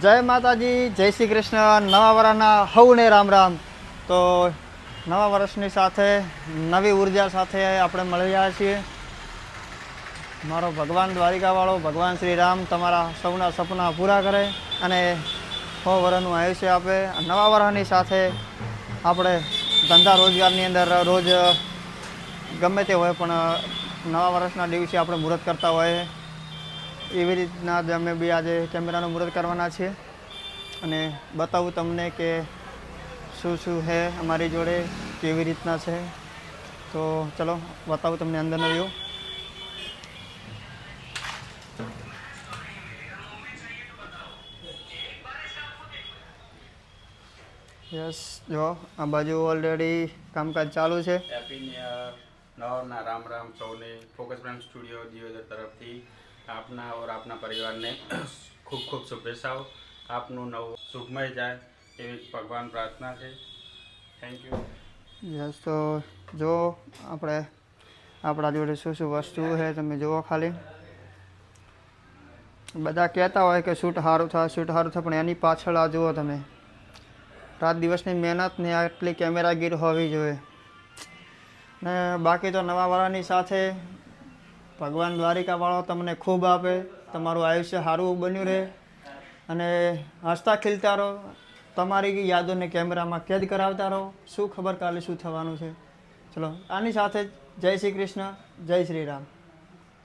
જય માતાજી, જય શ્રી કૃષ્ણ. નવા વર્ષના હવને રામ રામ. તો નવા વર્ષની સાથે, નવી ઊર્જા સાથે આપણે મળી રહ્યા છીએ. મારો ભગવાન દ્વારિકાવાળો, ભગવાન શ્રી રામ, તમારા સૌના સપના પૂરા કરે અને સો વર્ષનું આયુષ્ય આપે. નવા વર્ષની સાથે આપણે ધંધા રોજગારની અંદર રોજ ગમે તે હોય, પણ નવા વર્ષના દિવસે આપણે મુહૂર્ત કરતા હોઈએ એવી રીતના જ અમે બી આજે કેમેરાનું મુહૂર્ત કરવાના છીએ. અને બતાવું તમને કે શું શું છે અમારી જોડે, કેવી રીતના છે. તો ચલો, બતાવું તમને અંદરનો વ્યૂ યસ જો, આ બાજુ ઓલરેડી કામકાજ ચાલુ છે. હેપી ન્યુ યર નવરના રામ રામ સૌને. ફોકસ બ્રાન્ડ સ્ટુડિયો દિયોદર તરફથી. આપના ઓર આપના પરિવારને ખૂબ ખૂબ શુભેચ્છાઓ. આપનું નવું સુખમય જાય એવી ભગવાન પ્રાર્થના છે. થેન્ક યુ યસ તો જો આપણે આપણા જોડે શું શું વસ્તુ છે તમે જુઓ ખાલી. બધા કહેતા હોય કે શૂટ સારું થાય શૂટ સારું થાય પણ એની પાછળ આ જુઓ તમે. રાત દિવસની મહેનત ને આટલી કેમેરાગીર હોવી જોઈએ. ને બાકી તો નવા વાળાની સાથે ભગવાન દ્વારિકાવાળો તમને ખૂબ આપે, તમારું આયુષ્ય સારું બન્યું રહે. અને હસતા ખીલતા રહો, તમારી યાદોને કેમેરામાં કેદ કરાવતા રહો. શું ખબર કાલે શું થવાનું છે? ચલો, આની સાથે જય શ્રી કૃષ્ણ, જય શ્રી રામ.